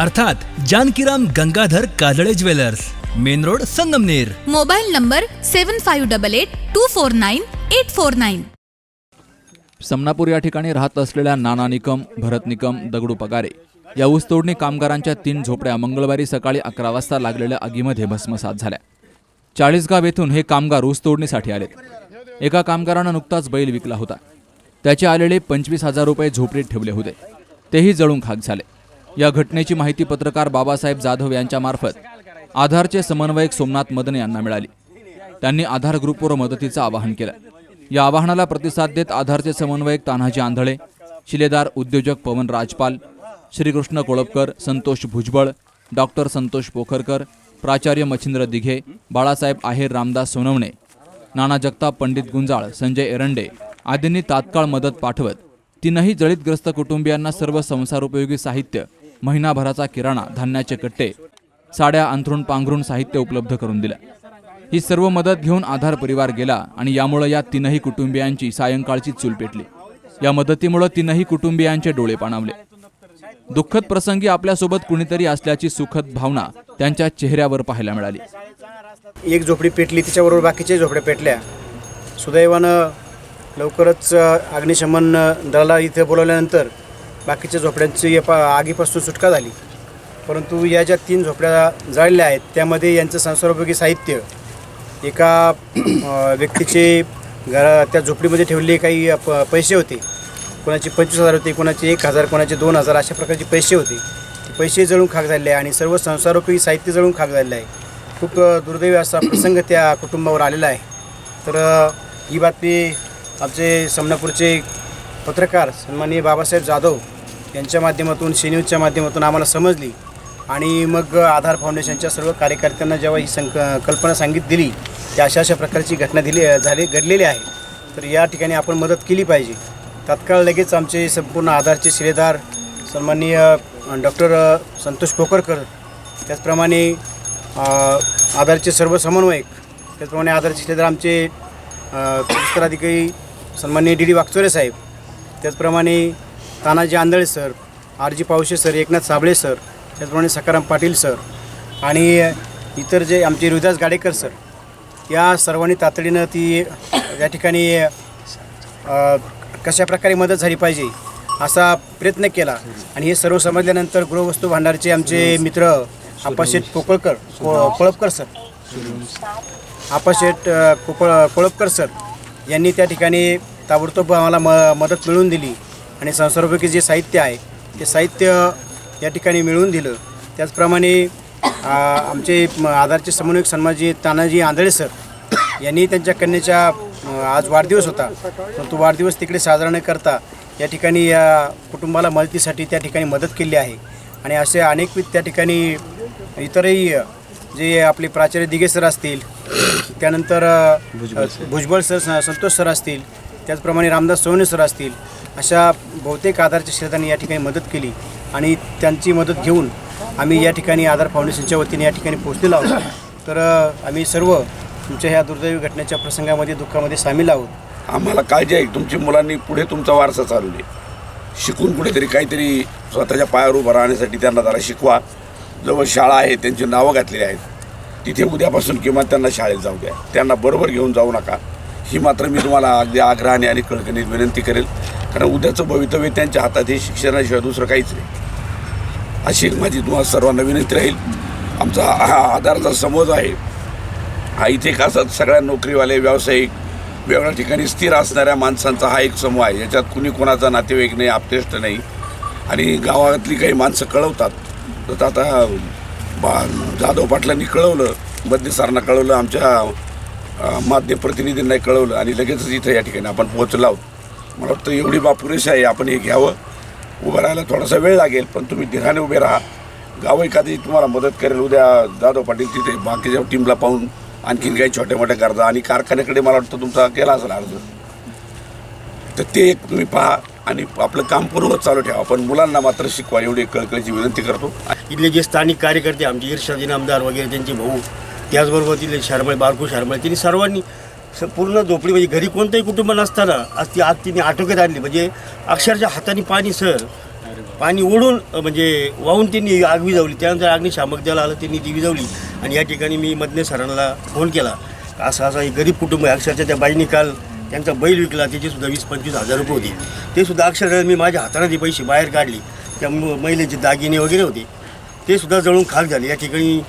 अर्थात Jankiram Gangadhar Kajale jewellers main road Sangamner. Mobile number seven five double eight two four nine eight four nine. Samanapur या ठिकाणी राहत असलेल्या नाना निकम भरत निकम दगडू पगारे या ऊसतोडणी कामगारांच्या तीन झोपड्या मंगळवारी सकाळी अकरा वाजता लागलेल्या आगीमध्ये भस्मसात झाल्या. चाळीसगाव येथून हे कामगार ऊस तोडणीसाठी आलेत. एका कामगारानं नुकताच बैल विकला होता. त्याचे आलेले पंचवीस हजार रुपये झोपडीत ठेवले होते. तेही जळून खाक झाले. या घटनेची माहिती पत्रकार बाबासाहेब जाधव यांच्यामार्फत आधारचे समन्वयक सोमनाथ मदन यांना मिळाली. त्यांनी आधार ग्रुपवर मदतीचं आवाहन केलं. या आवाहनाला प्रतिसाद देत आधारचे समन्वयक तान्हाजी आंधळे शिलेदार उद्योजक पवन राजपाल श्रीकृष्ण कोळपकर संतोष भुजबळ डॉक्टर संतोष पोखरकर प्राचार्य मच्छिंद्र दिघे बाळासाहेब आहेर रामदास सोनवणे नाना जगताप पंडित गुंजाळ संजय एरंडे आदींनी तात्काळ मदत पाठवत तीनही जळीतग्रस्त कुटुंबियांना सर्व संसारोपयोगी साहित्य महिनाभराचा किराणा धान्याचे कट्टे साड्या अंथरूण पांघरूण साहित्य उपलब्ध करून दिलं. ही सर्व मदत घेऊन आधार परिवार गेला आणि यामुळे या तीनही कुटुंबियांची सायंकाळची चूल पेटली. या मदतीमुळे तीनही कुटुंबियांचे डोळे पाणावले. दुःखद प्रसंगी आपल्यासोबत कुणीतरी असल्याची सुखद भावना त्यांच्या चेहऱ्यावर पाहायला मिळाली. एक झोपडी पेटली तिच्याबरोबर बाकीच्या झोपड्या पेटल्या. सुदैवानं लवकरच अग्निशमन दलाला इथे बोलवल्यानंतर बाकीच्या झोपड्यांची या पा- आगीपासून सुटका झाली. परंतु या ज्या तीन झोपड्या जाळल्या आहेत त्यामध्ये यांचं संसारोपयोगी साहित्य एका व्यक्तीचे घरा त्या झोपडीमध्ये ठेवलेले काही प पैसे होते. कोणाचे पंचवीस हजार होते कोणाचे एक हजार कोणाचे दोन हजार अशा प्रकारचे पैसे होते. ते पैसे जळून खाक झालेले आहे आणि सर्व संसारोपयोगी साहित्य जळून खाक झालेलं आहे. खूप दुर्दैव दुर्दैवी असा प्रसंग त्या कुटुंबावर आलेला आहे. तर ही बातमी आमचे समनापूरचे पत्रकार सन्माननीय बाबासाहेब जाधव यांच्या माध्यमातून सी न्यूजच्या माध्यमातून आम्हाला समजली आणि मग आधार फाउंडेशनच्या सर्व कार्यकर्त्यांना जेव्हा ही संक कल्पना सांगित दिली की अशा अशा प्रकारची घटना दिली झाली घडलेली आहे. तर या ठिकाणी आपण मदत केली पाहिजे. तात्काळ लगेच आमचे संपूर्ण आधारचे शिलेदार सन्माननीय डॉक्टर संतोष पोकरकर त्याचप्रमाणे आधारचे सर्व समन्वयक त्याचप्रमाणे आधारचे शिलेदार आमचे अ, अधिकारी सन्माननीय डी डी वागचोरे साहेब त्याचप्रमाणे Tanaji Andhale sir R G Pawashe sir Eknath Sable sir त्याचप्रमाणे सकाराम पाटील सर आणि इतर जे आमचे रुदास गाडेकर सर या सर्वांनी तातडीनं ती या ठिकाणी कशाप्रकारे कशा प्रकारे मदत झाली पाहिजे असा प्रयत्न केला. आणि हे सर्व समजल्यानंतर गृहवस्तू भांडारचे आमचे मित्र आपाशेठ कोकळकर को कोळपकर सर आपाशेठ कोकळ कोळपकर सर यांनी त्या ठिकाणी ताबडतोब आम्हाला म मदत मिळवून दिली आणि संसारोपयोगी जे साहित्य आहे ते साहित्य या ठिकाणी मिळवून दिलं. त्याचप्रमाणे आमचे आधारचे समन्वयक सन्माजी तानाजी आंधळे सर यांनी त्यांच्या कन्याच्या अ, आज वाढदिवस होता. परंतु वाढदिवस तिकडे साजरा न करता या ठिकाणी या कुटुंबाला मदतीसाठी त्या ठिकाणी मदत केली आहे. आणि असे अनेकविध त्या ठिकाणी इतरही जे आपले प्राचार्य दिघे सर असतील त्यानंतर भुजबळ सर स- संतोष सर असतील त्याचप्रमाणे रामदास सोवणे सर असतील अशा बहुतेक आधारच्या शिरदांनी या ठिकाणी मदत केली आणि त्यांची मदत घेऊन आम्ही या ठिकाणी आधार फाउंडेशनच्या वतीने या ठिकाणी पोहोचलेलो आहोत. तर आम्ही सर्व तुमच्या ह्या दुर्दैवी घटनेच्या प्रसंगामध्ये दुःखामध्ये सामील आहोत. आम्हाला काळजी आहे. तुमची मुलांनी पुढे तुमचा वारसा चालू शिकून कुठेतरी काहीतरी स्वतःच्या पायावर उभं राहण्यासाठी त्यांना जरा शिकवा. जवळ शाळा आहे त्यांची नावं घातलेली आहेत. तिथे उद्यापासून किंवा त्यांना शाळेत जाऊ द्या. त्यांना बरोबर घेऊन जाऊ नका. ही मात्र मी तुम्हाला अगदी आग्रहाने आणि कळकणीत विनंती करेल. कारण उद्याचं भवितव्य त्यांच्या हातात हे शिक्षणाशिवाय दुसरं काहीच नाही. अशी एक माझी तुम्हाला सर्वांना विनंती राहील. आमचा हा आधारचा समज आहे हा इथे खासात सगळ्या नोकरीवाले व्यावसायिक वेगळ्या ठिकाणी स्थिर असणाऱ्या माणसांचा हा एक समूह आहे. याच्यात कुणी कोणाचा नातेवाईक नाही आपतेष्ट नाही. आणि गावातली काही माणसं कळवतात. तर आता बा जाधव पाटलांनी कळवलं बद्देसारांना कळवलं आमच्या माध्यम प्रतिनिधींना कळवलं आणि लगेचच इथं या ठिकाणी आपण पोहोचलो आहोत. मला वाटतं एवढी बाब पुरेशी आहे आपण हे घ्यावं. उभं राहायला थोडासा वेळ लागेल पण तुम्ही धीराने उभे राहा. गाव एखादी तुम्हाला मदत करेल उद्या जाधव पाटील तिथे बाकीच्या टीमला पाहून आणखीन काही छोट्या मोठ्या गरजा आणि कारखान्याकडे मला वाटतं तुमचा केला असेल अर्ज. तर ते एक तुम्ही पहा आणि आपलं काम पूर्वच चालू ठेवा. पण मुलांना मात्र शिकवा एवढी कळकळीची विनंती करतो. इथले जे स्थानिक कार्यकर्ते आमचे इर्षादीन आमदार वगैरे त्यांचे भाऊ त्याचबरोबर तिथले शर्मळे बारकू शर्मळे तिने सर्वांनी स- पूर्ण झोपडी म्हणजे घरी कोणतंही कुटुंब नसताना आज ती आज तिने आटोक्यात आणली. म्हणजे अक्षरशः हाताने पाणी सर पाणी ओढून म्हणजे वाहून त्यांनी आग विझवली. त्यानंतर अग्निशामक दल आलं त्यांनी ती विझवली. आणि या ठिकाणी मी मदने सरांना फोन केला. असं असा एक गरीब कुटुंब आहे. अक्षरशः त्या बाईने काल त्यांचा बैल विकला. त्याचीसुद्धा वीस पंचवीस हजार रुपये होते. ते सुद्धा अक्षरशः मी माझ्या हाताने ते पैसे बाहेर काढले. त्या म- महिलेचे दागिने वगैरे होते. ते सुद्धा जळून खाक झाले. या ठिकाणी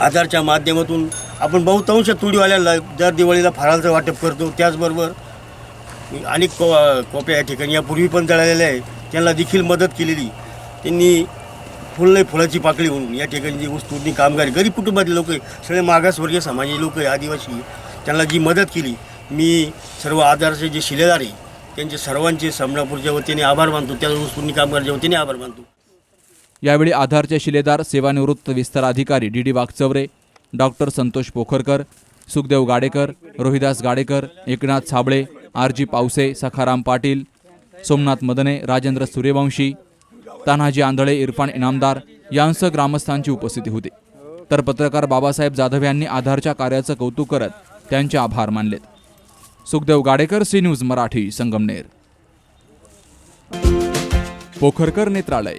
आधारच्या माध्यमातून आपण बहुतांश तुडीवाल्याला दर दिवाळीला फराळचं वाटप करतो. त्याचबरोबर अनेक को कोप्या या ठिकाणी यापूर्वी पण जळालेल्या आहे. त्यांना देखील मदत केलेली. त्यांनी फुलं फुलाची पाकळी म्हणून या ठिकाणी जी ऊसतोडणी कामगार गरीब कुटुंबातले लोक आहे सगळे मागासवर्गीय समाजाचे लोक आहे आदिवासी त्यांना जी मदत केली. मी सर्व आधारचे जे शिलेदार आहे त्यांचे सर्वांचे समनापूरच्या वतीने आभार मानतो. त्या ऊसतोडणी कामगारच्या वतीने आभार मानतो. यावेळी आधारचे शिलेदार सेवानिवृत्त विस्तार अधिकारी D D Wagchaure doctor Santosh Pokharkar Sukhdev Gadekar Rohidas Gadekar Eknath Sable R G Pawase Sakharam Patil Somnath Madane Rajendra Suryavanshi Tanhaji Andhale Irfan Inamdar यांसह ग्रामस्थांची उपस्थिती होती. तर पत्रकार बाबासाहेब जाधव यांनी आधारच्या कार्याचं कौतुक करत त्यांचे आभार मानलेत. Sukhdev Gadekar C news Marathi Sangamner. Pokharkar नेत्रालय.